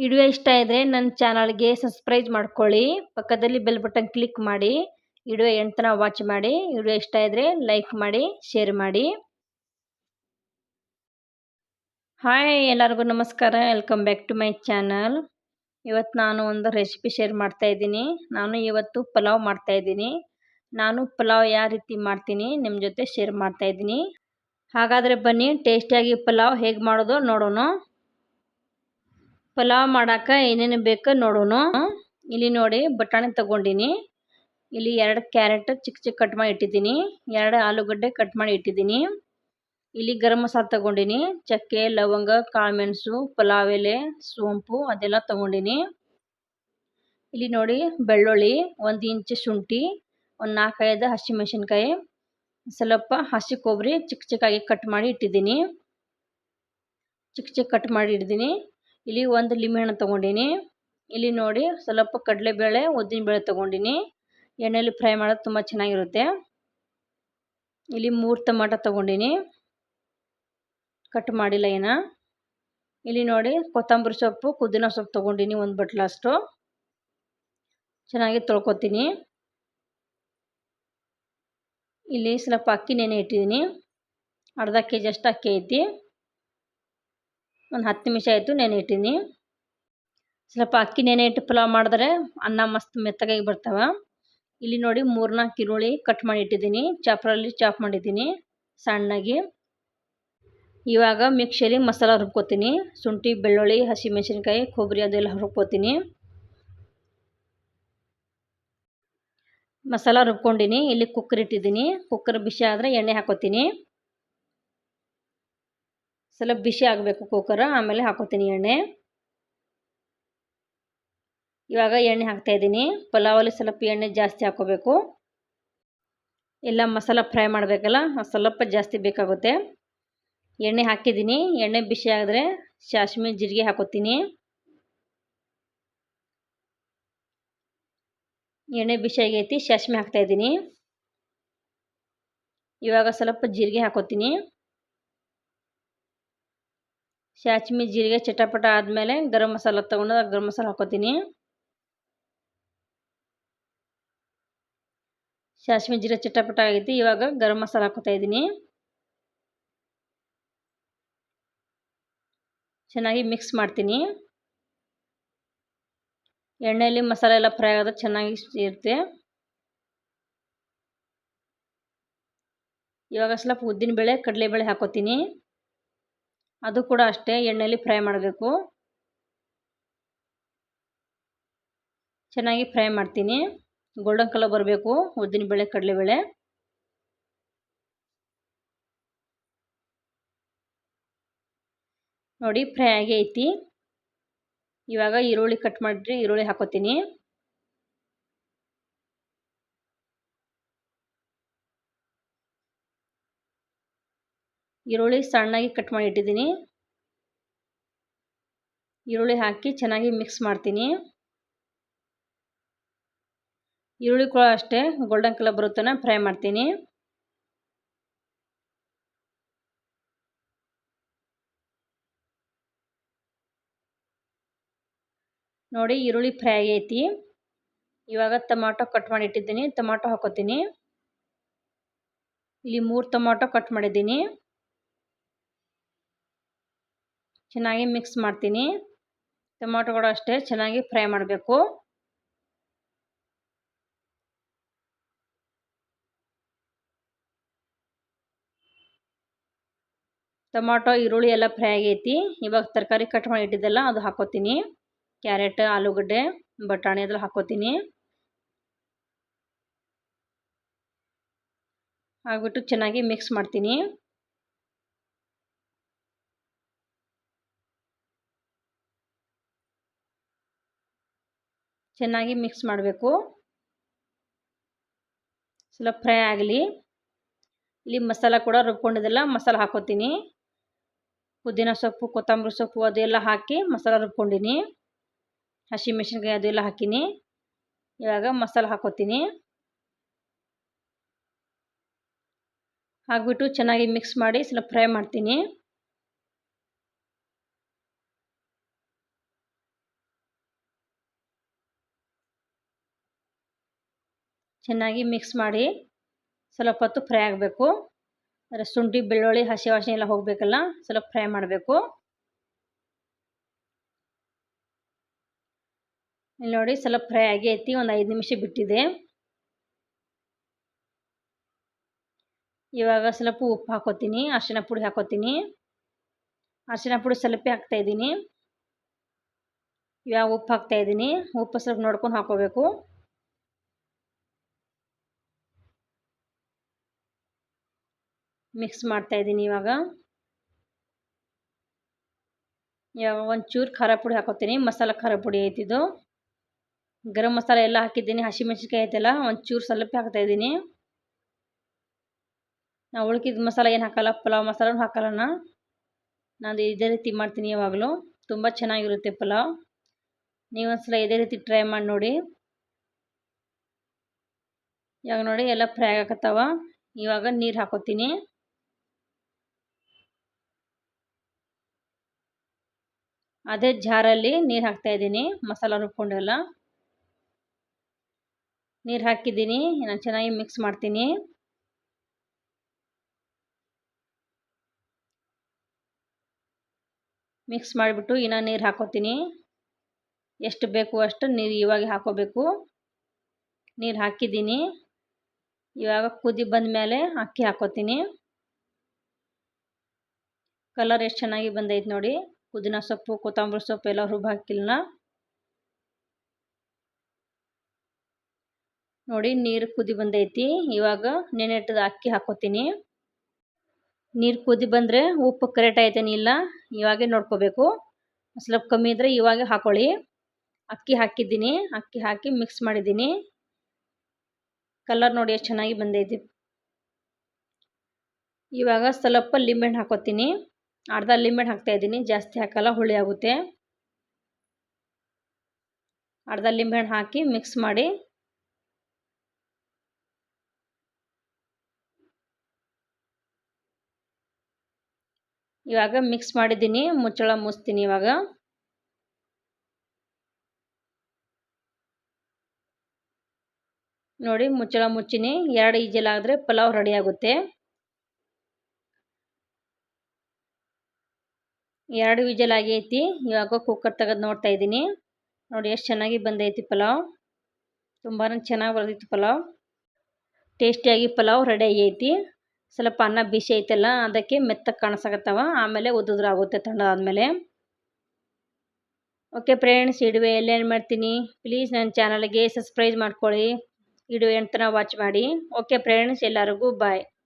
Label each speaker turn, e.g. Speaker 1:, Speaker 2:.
Speaker 1: Video ಇಷ್ಟ ಇದ್ದರೆ ನನ್ನ ಚಾನಲ್ಗೆ ಸಬ್ಸ್ಕ್ರೈಬ್ ಮಾಡ್ಕೊಳ್ಳಿ. ಪಕ್ಕದಲ್ಲಿ ಬೆಲ್ ಬಟನ್ ಕ್ಲಿಕ್ ಮಾಡಿ. ವಿಡಿಯೋ ಎಂಟನ ವಾಚ್ ಮಾಡಿ. ವಿಡಿಯೋ ಇಷ್ಟ ಇದ್ದರೆ ಲೈಕ್ ಮಾಡಿ ಶೇರ್ ಮಾಡಿ. ಹಾಯ್ ಎಲ್ಲರಿಗೂ ನಮಸ್ಕಾರ. Welcome back to my channel ಇವತ್ತು ನಾನು ಒಂದು ರೆಸಿಪಿ ಶೇರ್ ಮಾಡ್ತಾ ಇದ್ದೀನಿ. ನಾನು ಇವತ್ತು ಪಲಾವ್ ಮಾಡ್ತಾ ಇದ್ದೀನಿ. ನಾನು ಪಲಾವ್ ಯಾವ ರೀತಿ ಮಾಡ್ತೀನಿ ನಿಮ್ಮ ಜೊತೆ ಶೇರ್ ಮಾಡ್ತಾ ಇದ್ದೀನಿ. ಹಾಗಾದರೆ ಬನ್ನಿ ಟೇಸ್ಟಿಯಾಗಿ ಪಲಾವ್ ಹೇಗೆ ಮಾಡೋದು ನೋಡೋಣ. ಪಲಾವ್ ಮಾಡಾಕ ಏನೇನು ಬೇಕು ನೋಡೋಣ ಇಲ್ಲಿ ನೋಡಿ ಬಟಾಣಿ ತಗೊಂಡಿನಿ. ಇಲ್ಲಿ ಎರಡು ಕ್ಯಾರೆಟ್ ಚಿಕ್ಕ ಚಿಕ್ಕ ಕಟ್ ಮಾಡಿ ಇಟ್ಟಿದ್ದೀನಿ. ಎರಡು ಆಲೂಗಡ್ಡೆ ಕಟ್ ಮಾಡಿ ಇಟ್ಟಿದ್ದೀನಿ. ಇಲ್ಲಿ ಗರಂ ಮಸಾಲ ತಗೊಂಡಿನಿ. ಚಕ್ಕೆ, ಲವಂಗ ಕಾಳುಮೆಣಸು ಪಲಾವ್ ಎಲೆ, ಸೋಂಪು ಅದೆಲ್ಲ ತಗೊಂಡಿನಿ. ಇಲ್ಲಿ ನೋಡಿ ಬೆಳ್ಳುಳ್ಳಿ ಒಂದು ಇಂಚು ಶುಂಠಿ, ಒಂದು ನಾಲ್ಕೈದು ಹಸಿಮೆಣಸಿನ್ಕಾಯಿ ಸ್ವಲ್ಪ ಹಸಿ ಕೊಬ್ಬರಿ ಚಿಕ್ಕ ಚಿಕ್ಕಾಗಿ ಕಟ್ ಮಾಡಿ ಇಟ್ಟಿದ್ದೀನಿ. ಚಿಕ್ಕ ಚಿಕ್ಕ ಕಟ್ ಮಾಡಿ ಇಟ್ಟಿದ್ದೀನಿ. ಇಲ್ಲಿ ಒಂದು ಲಿಂಬೆಹಣ್ಣು ತೊಗೊಂಡೀನಿ. ಇಲ್ಲಿ ನೋಡಿ ಸ್ವಲ್ಪ ಕಡಲೆಬೇಳೆ, ಉದ್ದಿನಬೇಳೆ ತೊಗೊಂಡೀನಿ. ಎಣ್ಣೆಯಲ್ಲಿ ಫ್ರೈ ಮಾಡೋದು ತುಂಬ ಚೆನ್ನಾಗಿರುತ್ತೆ. ಇಲ್ಲಿ ಮೂರು ಟೊಮಾಟೊ ತೊಗೊಂಡೀನಿ. ಕಟ್ ಮಾಡಿಲ್ಲ ಏನ. ಇಲ್ಲಿ ನೋಡಿ ಕೊತ್ತಂಬರಿ ಸೊಪ್ಪು, ಪುದೀನ ಸೊಪ್ಪು ತೊಗೊಂಡೀನಿ ಒಂದು ಬಟ್ಲಷ್ಟು ಚೆನ್ನಾಗಿ ತೊಳ್ಕೊತೀನಿ. ಇಲ್ಲಿ ಸ್ವಲ್ಪ ಅಕ್ಕಿ ನೆನೆ ಇಟ್ಟಿದ್ದೀನಿ ಅರ್ಧ ಕೆ ಜಿ ಅಷ್ಟು ಅಕ್ಕಿ ಐತಿ. ಒಂದು ಹತ್ತು ನಿಮಿಷ ಆಯಿತು ನೆನೆ ಇಟ್ಟೀನಿ. ಸ್ವಲ್ಪ ಅಕ್ಕಿ ನೆನೆ ಇಟ್ಟು ಪಲಾವ್ ಮಾಡಿದ್ರೆ ಅನ್ನ ಮಸ್ತ್ ಮೆತ್ತಗಾಗಿ ಬರ್ತಾವೆ. ಇಲ್ಲಿ ನೋಡಿ ಮೂರ್ನಾಲ್ಕು ಈರುಳ್ಳಿ ಕಟ್ ಮಾಡಿ ಇಟ್ಟಿದ್ದೀನಿ. ಚಾಪ್ರಲ್ಲಿ ಚಾಪ್ ಮಾಡಿದ್ದೀನಿ ಸಣ್ಣಗೆ. ಇವಾಗ ಮಿಕ್ಸಿಯಲ್ಲಿ ಮಸಾಲ ರುಬ್ಕೋತೀನಿ. ಶುಂಠಿ, ಬೆಳ್ಳುಳ್ಳಿ, ಹಸಿಮೆಣಸಿನ್ಕಾಯಿ, ಕೊಬ್ಬರಿ ಅದೆಲ್ಲ ರುಬ್ಕೋತೀನಿ. ಮಸಾಲ ರುಬ್ಕೊಂಡಿನಿ. ಇಲ್ಲಿ ಕುಕ್ಕರ್ ಇಟ್ಟಿದ್ದೀನಿ. ಕುಕ್ಕರ್ ಬಿಸಿ ಆದರೆ ಎಣ್ಣೆ ಹಾಕೋತೀನಿ. ಸ್ವಲ್ಪ ಬಿಸಿ ಆಗಬೇಕು ಕುಕ್ಕರ್. ಆಮೇಲೆ ಹಾಕೋತೀನಿ ಎಣ್ಣೆ. ಇವಾಗ ಎಣ್ಣೆ ಹಾಕ್ತಾಯಿದ್ದೀನಿ ಪಲಾವಲ್ಲಿ ಸ್ವಲ್ಪ ಎಣ್ಣೆ ಜಾಸ್ತಿ ಹಾಕೋಬೇಕು. ಎಲ್ಲ ಮಸಾಲ ಫ್ರೈ ಮಾಡಬೇಕಲ್ಲ, ಸ್ವಲ್ಪ ಜಾಸ್ತಿ ಬೇಕಾಗುತ್ತೆ. ಎಣ್ಣೆ ಹಾಕಿದ್ದೀನಿ. ಎಣ್ಣೆ ಬಿಸಿ ಆದರೆ ಸಾಸಿವೆ ಜೀರಿಗೆ ಹಾಕೋತೀನಿ. ಎಣ್ಣೆ ಬಿಸಿ ಆಗೈತಿ ಸಾಸಿವೆ ಹಾಕ್ತಾಯಿದ್ದೀನಿ ಇವಾಗ ಸ್ವಲ್ಪ ಜೀರಿಗೆ ಹಾಕೋತೀನಿ. ಸಾಸಿವೆ ಜೀರಿಗೆ ಚಟಪಟ ಆದಮೇಲೆ ಗರಂ ಮಸಾಲ ತೊಗೊಂಡು ಗರಂ ಮಸಾಲ ಹಾಕೋತೀನಿ. ಸಾಸಿವೆ ಜೀರಿಗೆ ಚಟಪಟ ಆಗೈತಿ, ಇವಾಗ ಗರಂ ಮಸಾಲ ಹಾಕೋತಾ ಇದ್ದೀನಿ. ಚೆನ್ನಾಗಿ ಮಿಕ್ಸ್ ಮಾಡ್ತೀನಿ. ಎಣ್ಣೆಯಲ್ಲಿ ಮಸಾಲೆ ಎಲ್ಲ ಫ್ರೈ ಆಗೋದು ಚೆನ್ನಾಗಿ ಇರುತ್ತೆ. ಇವಾಗ ಸ್ವಲ್ಪ ಉದ್ದಿನಬೇಳೆ ಕಡಲೆಬೇಳೆ ಹಾಕೋತೀನಿ. ಅದು ಕೂಡ ಅಷ್ಟೇ ಎಣ್ಣೆಯಲ್ಲಿ ಫ್ರೈ ಮಾಡಬೇಕು. ಚೆನ್ನಾಗಿ ಫ್ರೈ ಮಾಡ್ತೀನಿ. ಗೋಲ್ಡನ್ ಕಲರ್ ಬರಬೇಕು ಉದ್ದಿನಬೇಳೆ ಕಡಲೆಬೇಳೆ ನೋಡಿ, ಫ್ರೈ ಆಗೇ ಐತಿ. ಇವಾಗ ಈರುಳ್ಳಿ ಕಟ್ ಮಾಡಿರಿ ಈರುಳ್ಳಿ ಹಾಕೋತೀನಿ. ಈರುಳ್ಳಿ ಸಣ್ಣಾಗಿ ಕಟ್ ಮಾಡಿ ಇಟ್ಟಿದ್ದೀನಿ. ಈರುಳ್ಳಿ ಹಾಕಿ ಚೆನ್ನಾಗಿ ಮಿಕ್ಸ್ ಮಾಡ್ತೀನಿ. ಈರುಳ್ಳಿ ಕೂಡ ಅಷ್ಟೇ ಗೋಲ್ಡನ್ ಕಲರ್ ಬರುತ್ತೆ ಫ್ರೈ ಮಾಡ್ತೀನಿ. ನೋಡಿ ಈರುಳ್ಳಿ ಫ್ರೈ ಆಗೈತಿ. ಇವಾಗ ಟೊಮಾಟೊ ಕಟ್ ಮಾಡಿ ಇಟ್ಟಿದ್ದೀನಿ. ಟೊಮಾಟೊ ಹಾಕೋತೀನಿ. ಇಲ್ಲಿ ಮೂರು ಟೊಮಾಟೊ ಕಟ್ ಮಾಡಿದ್ದೀನಿ. ಚೆನ್ನಾಗಿ ಮಿಕ್ಸ್ ಮಾಡ್ತೀನಿ. ಟೊಮಾಟೊ ಅಷ್ಟೇ ಚೆನ್ನಾಗಿ ಫ್ರೈ ಮಾಡಬೇಕು. ಟೊಮಾಟೊ, ಈರುಳ್ಳಿ ಎಲ್ಲ ಫ್ರೈ ಆಗೈತಿ. ಇವಾಗ ತರಕಾರಿ ಕಟ್ ಮಾಡಿ ಇಟ್ಟಿದ್ದೆಲ್ಲ ಅದು ಹಾಕೋತೀನಿ. ಕ್ಯಾರೆಟ್ ಆಲೂಗಡ್ಡೆ, ಬಟಾಣಿ ಅದ್ರಲ್ಲಿ ಹಾಕೋತೀನಿ. ಹಾಕ್ಬಿಟ್ಟು ಚೆನ್ನಾಗಿ ಮಿಕ್ಸ್ ಮಾಡ್ತೀನಿ. ಚೆನ್ನಾಗಿ ಮಿಕ್ಸ್ ಮಾಡಬೇಕು. ಸ್ವಲ್ಪ ಫ್ರೈ ಆಗಲಿ. ಇಲ್ಲಿ ಮಸಾಲ ಕೂಡ ರುಬ್ಕೊಂಡಿದ್ದೆಲ್ಲ ಮಸಾಲ ಹಾಕೋತೀನಿ. ಪುದೀನ ಸೊಪ್ಪು, ಕೊತ್ತಂಬರಿ ಸೊಪ್ಪು ಅದೆಲ್ಲ ಹಾಕಿ ಮಸಾಲ ರುಬ್ಕೊಂಡಿನಿ. ಹಸಿಮೆಣ್ಸಿನ್ಕಾಯಿ ಅದೆಲ್ಲ ಹಾಕಿನಿ. ಇವಾಗ ಮಸಾಲ ಹಾಕೋತೀನಿ. ಹಾಕ್ಬಿಟ್ಟು ಚೆನ್ನಾಗಿ ಮಿಕ್ಸ್ ಮಾಡಿ ಸ್ವಲ್ಪ ಫ್ರೈ ಮಾಡ್ತೀನಿ. ಚೆನ್ನಾಗಿ ಮಿಕ್ಸ್ ಮಾಡಿ ಸ್ವಲ್ಪ ಹೊತ್ತು ಫ್ರೈ ಆಗಬೇಕು. ಅಂದರೆ ಶುಂಠಿ, ಬೆಳ್ಳುಳ್ಳಿ, ಹಸಿ ವಾಸನೆ ಎಲ್ಲ ಹೋಗಬೇಕಲ್ಲ, ಸ್ವಲ್ಪ ಫ್ರೈ ಮಾಡಬೇಕು. ಇಲ್ಲಿ ನೋಡಿ ಸ್ವಲ್ಪ ಫ್ರೈ ಆಗಿ ಐತಿ, ಒಂದು ಐದು ನಿಮಿಷ ಬಿಟ್ಟಿದೆ. ಇವಾಗ ಸ್ವಲ್ಪ ಉಪ್ಪು ಹಾಕೋತೀನಿ ಅರಿಶಿನ ಪುಡಿ ಹಾಕೋತೀನಿ. ಅರಿಶಿನ ಪುಡಿ ಸ್ವಲ್ಪ ಹಾಕ್ತಾಯಿದ್ದೀನಿ ಇವಾಗ ಉಪ್ಪು ಹಾಕ್ತಾಯಿದ್ದೀನಿ ಉಪ್ಪು ಸ್ವಲ್ಪ ನೋಡ್ಕೊಂಡು ಹಾಕೋಬೇಕು. ಮಿಕ್ಸ್ ಮಾಡ್ತಾ ಇದ್ದೀನಿ ಇವಾಗ. ಇವಾಗ ಒಂಚೂರು ಖಾರ ಪುಡಿ ಹಾಕೋತೀನಿ. ಮಸಾಲ ಖಾರ ಪುಡಿ ಐತಿದು. ಗರಂ ಮಸಾಲೆ ಎಲ್ಲ ಹಾಕಿದ್ದೀನಿ. ಹಸಿಮೆಣ್ಸಿನ್ಕಾಯಿ ಐತಲ್ಲ, ಒಂಚೂರು ಸ್ವಲ್ಪ ಹಾಕ್ತಾ ಇದ್ದೀನಿ. ನಾವು ಉಳ್ಕಿದ ಮಸಾಲ ಏನು ಹಾಕಲ್ಲ, ಪಲಾವ್ ಮಸಾಲನೂ ಹಾಕಲ್ಲ ನಾನು ಇದೇ ರೀತಿ ಮಾಡ್ತೀನಿ ಯಾವಾಗಲೂ ತುಂಬ ಚೆನ್ನಾಗಿರುತ್ತೆ ಪಲಾವ್. ನೀವೊಂದ್ಸಲ ಇದೇ ರೀತಿ ಟ್ರೈ ಮಾಡಿ ನೋಡಿ. ಇವಾಗ ನೋಡಿ, ಎಲ್ಲ ಫ್ರೈ ಆಗಕತ್ತಾವ. ಇವಾಗ ನೀರು ಹಾಕೋತೀನಿ. ಅದೇ ಜಾರಲ್ಲಿ ನೀರು ಹಾಕ್ತಾ ಇದ್ದೀನಿ. ಮಸಾಲ ರುಬ್ಕೊಂಡೆಲ್ಲ. ನೀರು ಹಾಕಿದ್ದೀನಿ. ನಾನು ಚೆನ್ನಾಗಿ ಮಿಕ್ಸ್ ಮಾಡ್ತೀನಿ. ಮಿಕ್ಸ್ ಮಾಡಿಬಿಟ್ಟು ಇನ್ನು ನೀರು ಹಾಕೋತೀನಿ. ಎಷ್ಟು ಬೇಕು ಅಷ್ಟು ನೀರು ಇವಾಗ ಹಾಕೋಬೇಕು. ನೀರು ಹಾಕಿದ್ದೀನಿ. ಇವಾಗ ಕುದಿ ಬಂದ ಮೇಲೆ ಅಕ್ಕಿ ಹಾಕೋತೀನಿ. ಕಲರ್ ಎಷ್ಟು ಚೆನ್ನಾಗಿ ಬಂದೈತೆ ನೋಡಿ. ಪುದೀನ ಸೊಪ್ಪು ಕೊತ್ತಂಬರಿ ಸೊಪ್ಪು ಎಲ್ಲ ರುಬ್ಬ ಹಾಕಿಲ್ಲ ನೋಡಿ ನೀರು ಕುದಿ ಬಂದೈತಿ ಇವಾಗ ನೆನೆಟ್ಟದ ಅಕ್ಕಿ ಹಾಕೋತೀನಿ ನೀರು ಕುದಿ ಬಂದರೆ ಉಪ್ಪು ಕರೆಕ್ಟ್ ಐತೇನಿಲ್ಲ ಇಲ್ಲ ಇವಾಗೆ ನೋಡ್ಕೋಬೇಕು ಸ್ವಲ್ಪ ಕಮ್ಮಿ ಇದ್ದರೆ ಇವಾಗೆ ಹಾಕೊಳ್ಳಿ ಅಕ್ಕಿ ಹಾಕಿದ್ದೀನಿ ಅಕ್ಕಿ ಹಾಕಿ ಮಿಕ್ಸ್ ಮಾಡಿದ್ದೀನಿ ಕಲರ್ ನೋಡಿ ಎಷ್ಟು ಚೆನ್ನಾಗಿ ಬಂದೈತಿ। ಇವಾಗ ಸ್ವಲ್ಪ ಲಿಂಬೆಹಣ್ಣು ಹಾಕೋತೀನಿ. ಅರ್ಧ ಲಿಮಿಟ್ ಹಾಕ್ತಾ ಇದ್ದೀನಿ. ಜಾಸ್ತಿ ಹಾಕಲ್ಲ, ಹುಳಿ ಆಗುತ್ತೆ. ಅರ್ಧ ಲಿಂಬೆಹಣ್ಣು ಹಾಕಿ ಮಿಕ್ಸ್ ಮಾಡಿ. ಇವಾಗ ಮಿಕ್ಸ್ ಮಾಡಿದ್ದೀನಿ. ಮುಚ್ಚಳ ಮುಚ್ತೀನಿ ಇವಾಗ. ನೋಡಿ ಮುಚ್ಚಳ ಮುಚ್ಚಿನಿ. ಎರಡು ಈಜಲ್ ಆದರೆ ಪಲಾವ್ ರೆಡಿ ಆಗುತ್ತೆ. ಎರಡು ವಿಜಲ್ ಆಗೈತಿ. ಇವಾಗ ಕುಕ್ಕರ್ ತೆಗೆದು ನೋಡ್ತಾ ಇದ್ದೀನಿ. ನೋಡಿ ಎಷ್ಟು ಚೆನ್ನಾಗಿ ಬಂದೈತಿ ಪಲಾವ್. ತುಂಬಾ ಚೆನ್ನಾಗಿ ಬರ್ದಿತ್ತು ಪಲಾವ್. ಟೇಸ್ಟಿಯಾಗಿ ಪಲಾವ್ ರೆಡಿ ಆಗೈತಿ. ಸ್ವಲ್ಪ ಅನ್ನ ಬಿಸಿ ಐತಲ್ಲ, ಅದಕ್ಕೆ ಮೆತ್ತಗೆ ಕಾಣಿಸಕತ್ತವ. ಆಮೇಲೆ ಉದ್ದುದ್ರಾಗುತ್ತೆ ತಣ್ಣದಾದ್ಮೇಲೆ ಓಕೆ ಫ್ರೆಂಡ್ಸ್ ಇಡುವೆ ಎಲ್ಲೇನು ಮಾಡ್ತೀನಿ? ಪ್ಲೀಸ್ ನನ್ನ ಚಾನಲ್ಗೆ ಸಬ್ಸ್ಕ್ರೈಬ್ ಮಾಡ್ಕೊಳ್ಳಿ. ಇಡುವೆ ಎಂಟನ ವಾಚ್ ಮಾಡಿ. ಓಕೆ ಫ್ರೆಂಡ್ಸ್ ಎಲ್ಲರಿಗೂ ಬಾಯ್